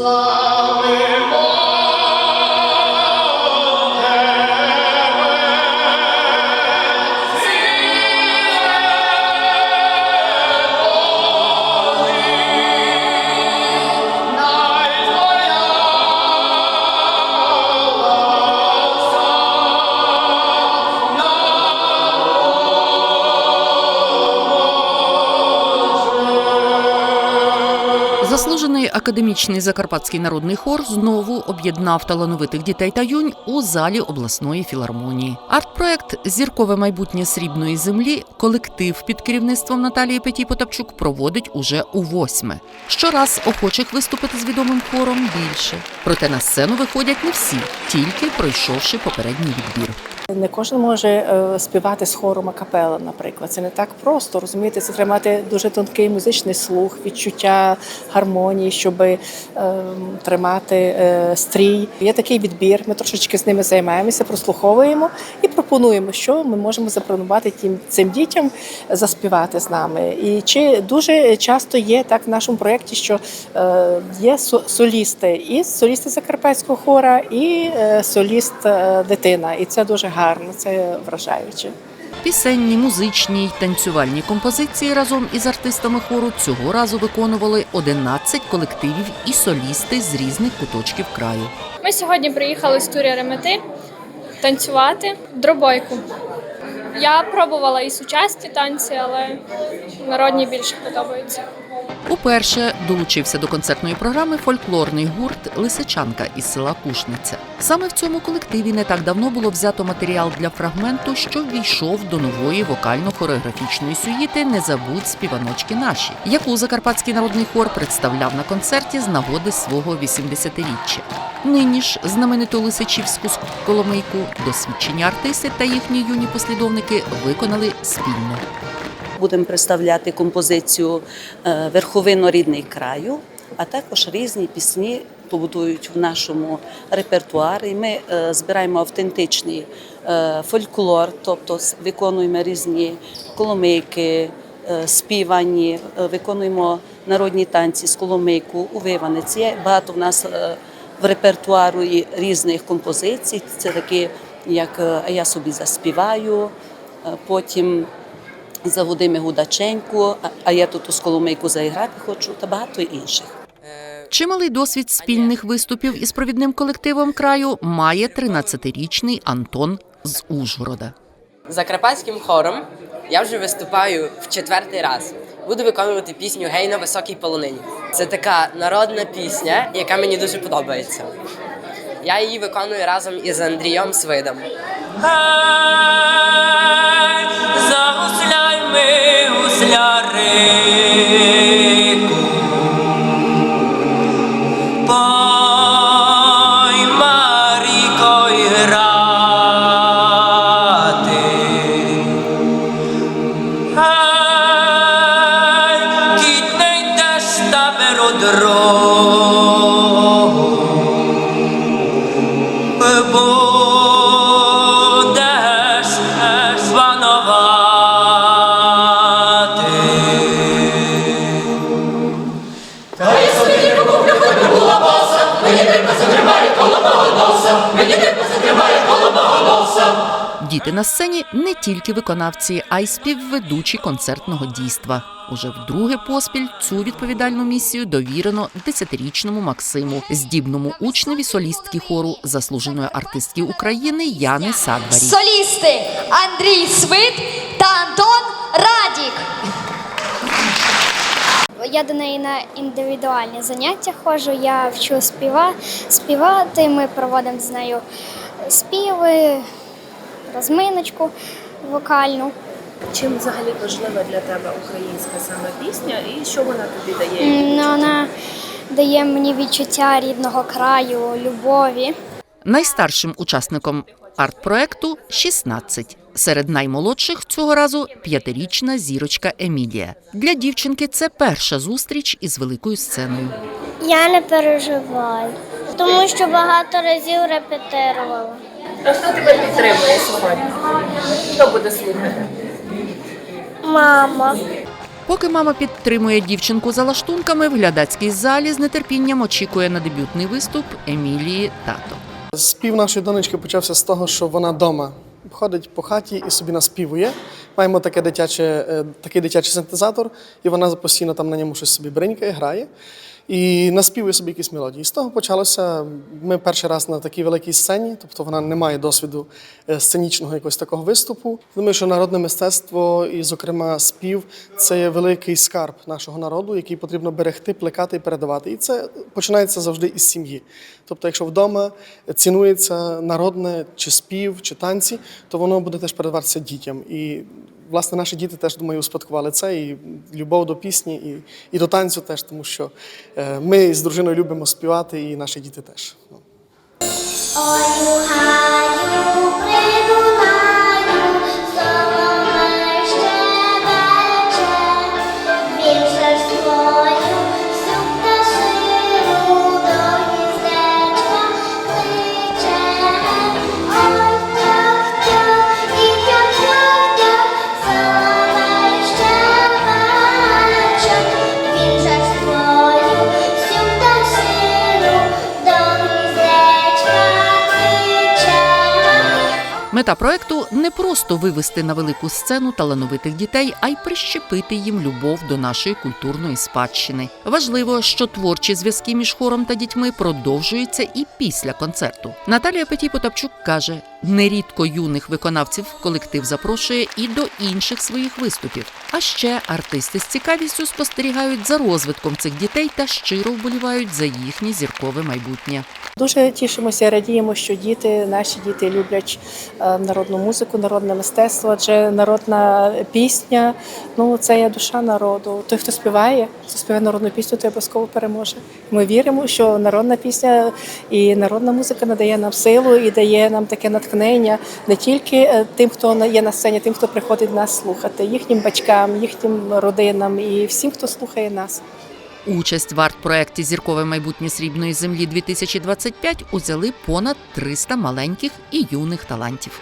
love. Заслужений академічний закарпатський народний хор знову об'єднав талановитих дітей та юнь у залі обласної філармонії. Арт-проект Зіркове майбутнє срібної землі колектив під керівництвом Наталії Петій Потапчук проводить уже у восьме. Щораз охочих виступити з відомим хором більше. Проте на сцену виходять не всі, тільки пройшовши попередній відбір. Не кожен може е, співати з хором акапелла, наприклад. Це не так просто. Розумієте, це треба мати дуже тонкий музичний слух, відчуття гармонії, щоб е, тримати е, стрій. Є такий відбір. Ми трошечки з ними займаємося, прослуховуємо пропонуємо, що ми можемо запропонувати тим цим дітям заспівати з нами. І чи дуже часто є так в нашому проєкті, що е, є со- солісти, і солісти закарпатського хора, і е, соліст е, дитина. І це дуже гарно, це вражаюче. Пісенні, музичні й танцювальні композиції разом із артистами хору цього разу виконували 11 колективів і солісти з різних куточків краю. Ми сьогодні приїхали з турі Ремети танцювати дробойку. Я пробувала і сучасні танці, але народні більше подобаються. Уперше долучився до концертної програми фольклорний гурт Лисичанка із села Кушниця. Саме в цьому колективі не так давно було взято матеріал для фрагменту, що ввійшов до нової вокально-хореографічної сюїти Не забудь співаночки наші, яку Закарпатський народний хор представляв на концерті з нагоди свого 80-річчя. Нині ж знамениту лисичівську коломийку досвідчені артисти та їхні юні послідовники виконали спільно. Будемо представляти композицію е, Верховино рідний краю, а також різні пісні побудують в нашому репертуарі. Ми е, збираємо автентичний е, фольклор, тобто виконуємо різні коломийки, співані, виконуємо народні танці з коломийку у Виванець. Є багато в нас в репертуару різних композицій. Це такі, як я собі заспіваю, потім за Володимир Гудаченко, а- а я тут у Сколомийку заіграти хочу, та багато інших. Чималий досвід спільних виступів із провідним колективом краю має 13-річний Антон з Ужгорода. Закарпатським хором я вже виступаю в четвертий раз. Буду виконувати пісню Гей на високій полонині. Це така народна пісня, яка мені дуже подобається. Я її виконую разом із Андрієм Свидом. Рікою грати. Гей, кіт не йдеш табору дорогу. Будеш шанувати. Діти на сцені не тільки виконавці, а й співведучі концертного дійства. Уже вдруге поспіль цю відповідальну місію довірено десятирічному Максиму, здібному учневі солістки хору заслуженої артистки України Яни Садварі. Солісти Андрій Свит та Антон Радік. Я до неї на індивідуальні заняття ходжу, я вчу співа, співати. Ми проводимо з нею співи, розминочку вокальну. Чим взагалі важлива для тебе українська саме пісня і що вона тобі дає? Ну, Вона дає мені відчуття рідного краю, любові. Найстаршим учасником арт-проекту 16. Серед наймолодших цього разу п'ятирічна зірочка Емілія. Для дівчинки це перша зустріч із великою сценою. Я не переживаю, тому що багато разів репетирувала. А хто тебе підтримує сьогодні? Хто буде слухати? Мама. Поки мама підтримує дівчинку за лаштунками, в глядацькій залі з нетерпінням очікує на дебютний виступ Емілії тато. Спів нашої донечки почався з того, що вона вдома ходить по хаті і собі наспівує. Маємо таке дитяче, е, такий дитячий синтезатор, і вона постійно там на ньому щось собі бринькає, грає. І наспівує собі якісь мелодії. З того почалося. Ми перший раз на такій великій сцені, тобто вона не має досвіду е, сценічного якогось такого виступу. Думаю, що народне мистецтво, і, зокрема, спів це є великий скарб нашого народу, який потрібно берегти, плекати і передавати. І це починається завжди із сім'ї. Тобто, якщо вдома цінується народне чи спів, чи танці, то воно буде теж передаватися дітям. І власне наші діти теж думаю успадкували це і любов до пісні, і, і до танцю теж, тому що е, ми з дружиною любимо співати, і наші діти теж. Ой, Мета проекту не просто вивести на велику сцену талановитих дітей, а й прищепити їм любов до нашої культурної спадщини. Важливо, що творчі зв'язки між хором та дітьми продовжуються і після концерту. Наталія Петій Потапчук каже: нерідко юних виконавців колектив запрошує і до інших своїх виступів. А ще артисти з цікавістю спостерігають за розвитком цих дітей та щиро вболівають за їхнє зіркове майбутнє. Дуже тішимося, радіємо, що діти, наші діти люблять е, народну музику, народне мистецтво, адже народна пісня ну це є душа народу. Той, хто співає, хто співає народну пісню, той обов'язково переможе. Ми віримо, що народна пісня і народна музика надає нам силу і дає нам таке натхнення не тільки е, тим, хто є на сцені, тим, хто приходить нас слухати, їхнім батькам, їхнім родинам і всім, хто слухає нас. Участь в арт-проекті Зіркове майбутнє срібної землі 2025 узяли понад 300 маленьких і юних талантів.